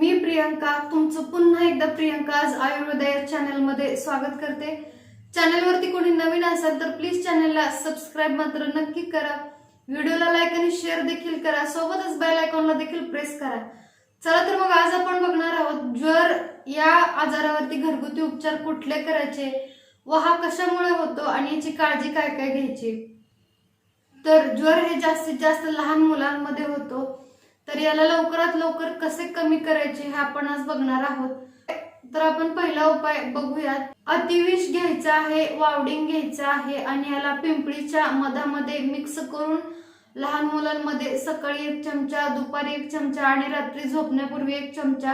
मी प्रियंका तुमचं पुन्हा एकदा प्रियंका आज आयुर्वेद या चॅनलमध्ये स्वागत करते. चॅनलवरती कोणी नवीन असेल तर प्लीज चॅनलला सबस्क्राईब मात्र नक्की करा. व्हिडिओला लाईक आणि शेअर देखील करा. सोबतच बेल आयकॉनला देखील प्रेस करा. चला तर मग आज आपण बघणार आहोत ज्वर या आजारावरती घरगुती उपचार कुठले करायचे? व हा कशामुळे होतो आणि याची काळजी काय काय घ्यायची? तर ज्वर हे जास्तीत जास्त लहान मुलांमध्ये होतो. तर याला लवकरात लवकर कसे कमी करायचे हे आपण आज बघणार आहोत. तर आपण पहिला उपाय बघूयात. अतिविष घ्यायचा आहे वावडिंग घ्यायचा आहे आणि याला पिंपळीच्या मधामध्ये मिक्स करून लहान मुलांमध्ये सकाळी एक चमचा दुपारी एक चमचा आणि रात्री झोपण्यापूर्वी एक चमचा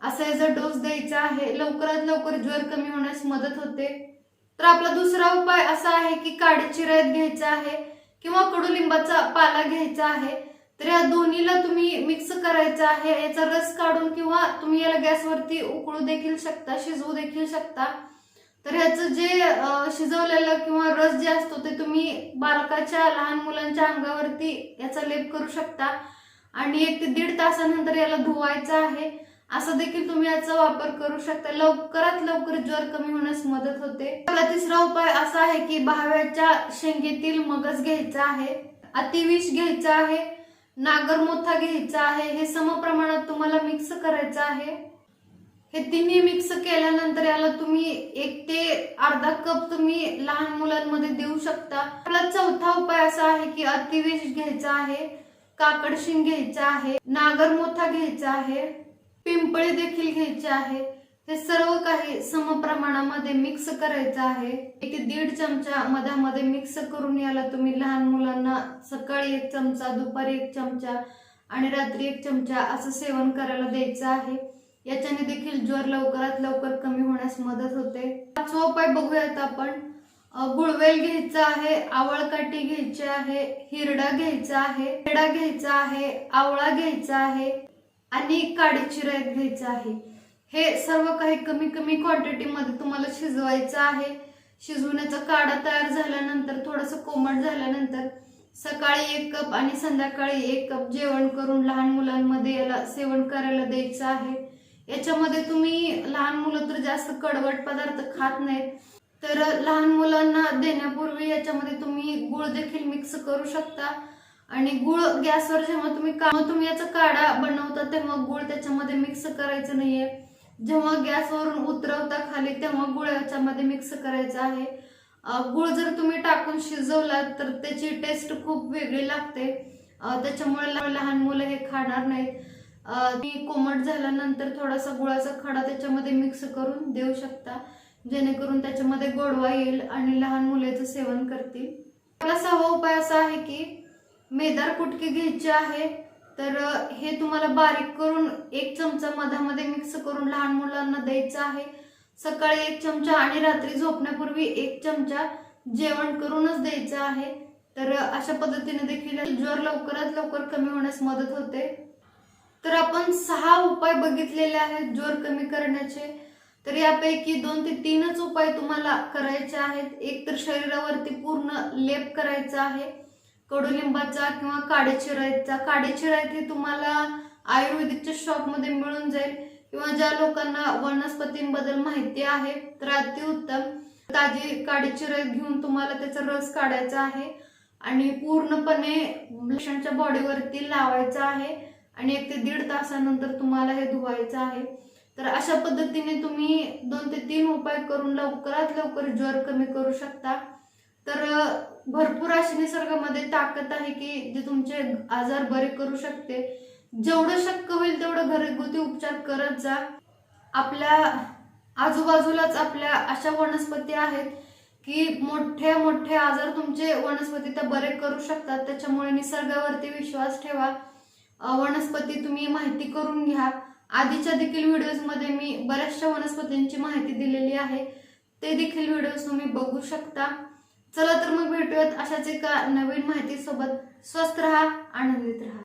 असा याचा डोस द्यायचा आहे. लवकरात लवकर ज्वर कमी होण्यास मदत होते. तर आपला दुसरा उपाय असा आहे की काडीची रयत घ्यायचा आहे किंवा कडुलिंबाचा पाला घ्यायचा आहे. तर या दोन्हीला तुम्ही मिक्स करायचं आहे. याचा रस काढून किंवा तुम्ही याला गॅसवरती उकळू देखील शकता शिजवू देखील शकता. तर ह्याचं जे शिजवलेलं किंवा रस जे असतो ते तुम्ही बालकाच्या लहान मुलांच्या अंगावरती याचा लेप करू शकता. आणि एक ते दीड तासानंतर याला धुवायचं आहे. असं देखील तुम्ही याचा वापर करू शकता. लवकरात लवकर ज्वर कमी होण्यास मदत होते. आपला तिसरा उपाय असा आहे की भाव्याच्या शेंगेतील मगज घ्यायचा आहे. अतिविष घ्यायचा आहे. नागरमोथा घ्यायचा आहे हे समप्रमाणात तुम्हाला मिक्स करायचं आहे. हे तिन्ही मिक्स केल्यानंतर याला तुम्ही एक ते अर्धा कप तुम्ही लहान मुलांमध्ये देऊ शकता. आपला चौथा उपाय असा आहे की अतिविष घ्यायचा आहे काकडशिंग घ्यायचा आहे नागरमोथा घ्यायचा आहे पिंपळे देखील घ्यायचे आहे. हे सर्व काही समप्रमाणामध्ये मिक्स करायचं आहे. एक दीड चमचा मधामध्ये मिक्स करून याला तुम्ही लहान मुलांना सकाळी एक चमचा दुपारी एक चमचा आणि रात्री एक चमचा असं सेवन करायला द्यायचं आहे. याच्याने देखील ज्वर लवकरात लवकर कमी होण्यास मदत होते. पाचवा उपाय बघूयात आपण. गुळवेल घ्यायचा आहे आवळकाठी घ्यायची आहे हिरडा घ्यायचा आहे हिरडा घ्यायचा आहे आवळा घ्यायचा आहे आणि काडीची रयत घ्यायचा आहे. हे सर्व काही कमी कमी क्वांटिटीमध्ये तुम्हाला शिजवायचं आहे. शिजवण्याचा काढा तयार झाल्यानंतर थोडंसं कोमट झाल्यानंतर सकाळी एक कप आणि संध्याकाळी एक कप जेवण करून लहान मुलांमध्ये याला सेवन करायला द्यायचं आहे. याच्यामध्ये तुम्ही लहान मुलं तर जास्त कडवट पदार्थ खात नाहीत. तर लहान मुलांना देण्यापूर्वी याच्यामध्ये तुम्ही गुळ देखील मिक्स करू शकता. आणि गुळ गॅसवर जेव्हा तुम्ही का तुम्ही याचा काढा बनवता तेव्हा गुळ त्याच्यामध्ये मिक्स करायचं नाहीये. जेव्हा गॅसवरून उतरवता खाली तेव्हा गुळ याच्यामध्ये मिक्स करायचा आहे. गुळ जर तुम्ही टाकून शिजवलात तर त्याची टेस्ट खूप वेगळी लागते. त्याच्यामुळे लहान मुलं हे खाणार नाहीत. ती कोमट झाल्यानंतर थोडासा गुळाचा खडा त्याच्यामध्ये मिक्स करून देऊ शकता. जेणेकरून त्याच्यामध्ये गोडवा येईल आणि लहान मुलेचं सेवन करतील. आपला सहावा उपाय असा आहे की मेदार कुटकी घ्यायची आहे. तर हे तुम्हाला बारीक करून एक चमचा मधामध्ये मिक्स करून लहान मुलांना द्यायचं आहे. सकाळी एक चमचा आणि रात्री झोपण्यापूर्वी एक चमचा जेवण करूनच द्यायचं आहे. तर अशा पद्धतीने देखील ज्वर लवकरात लवकर कमी होण्यास मदत होते. तर आपण सहा उपाय बघितलेले आहेत ज्वर कमी करण्याचे. तर यापैकी दोन ते तीनच उपाय तुम्हाला करायचे आहेत. एक तर शरीरावरती पूर्ण लेप करायचा आहे. कडुलिंबाचा किंवा काडीची काडेचिरायत हे तुम्हाला आयुर्वेदिकच्या शॉपमध्ये मिळून जाईल. किंवा ज्या लोकांना वनस्पतींबद्दल माहिती आहे तर अतिउत्तम ताजी काडेचिरायत घेऊन तुम्हाला त्याचा रस काढायचा आहे. आणि पूर्णपणे पेशंटच्या बॉडीवरती लावायचा आहे. आणि एक ते दीड तासानंतर तुम्हाला हे धुवायचं आहे. तर अशा पद्धतीने तुम्ही दोन ते तीन उपाय करून लवकरात लवकर ज्वर कमी करू शकता. तर भरपूर अशी निसर्गामध्ये ताकद आहे की जे तुमचे आजार बरे करू शकते. जेवढं शक्य होईल तेवढं घरगुती उपचार करत जा. आपल्या आजूबाजूलाच आपल्या अशा वनस्पती आहेत की मोठे मोठे आजार तुमचे वनस्पती तर बरे करू शकतात. त्याच्यामुळे निसर्गावरती विश्वास ठेवा. वनस्पती तुम्ही माहिती करून घ्या. आधीच्या देखील व्हिडिओजमध्ये मी बऱ्याचशा वनस्पतींची माहिती दिलेली आहे. ते देखील व्हिडिओज तुम्ही बघू शकता. चला तर मग भेटूयात अशाच एका नवीन माहितीसोबत. स्वस्त राहा आनंदित राहा.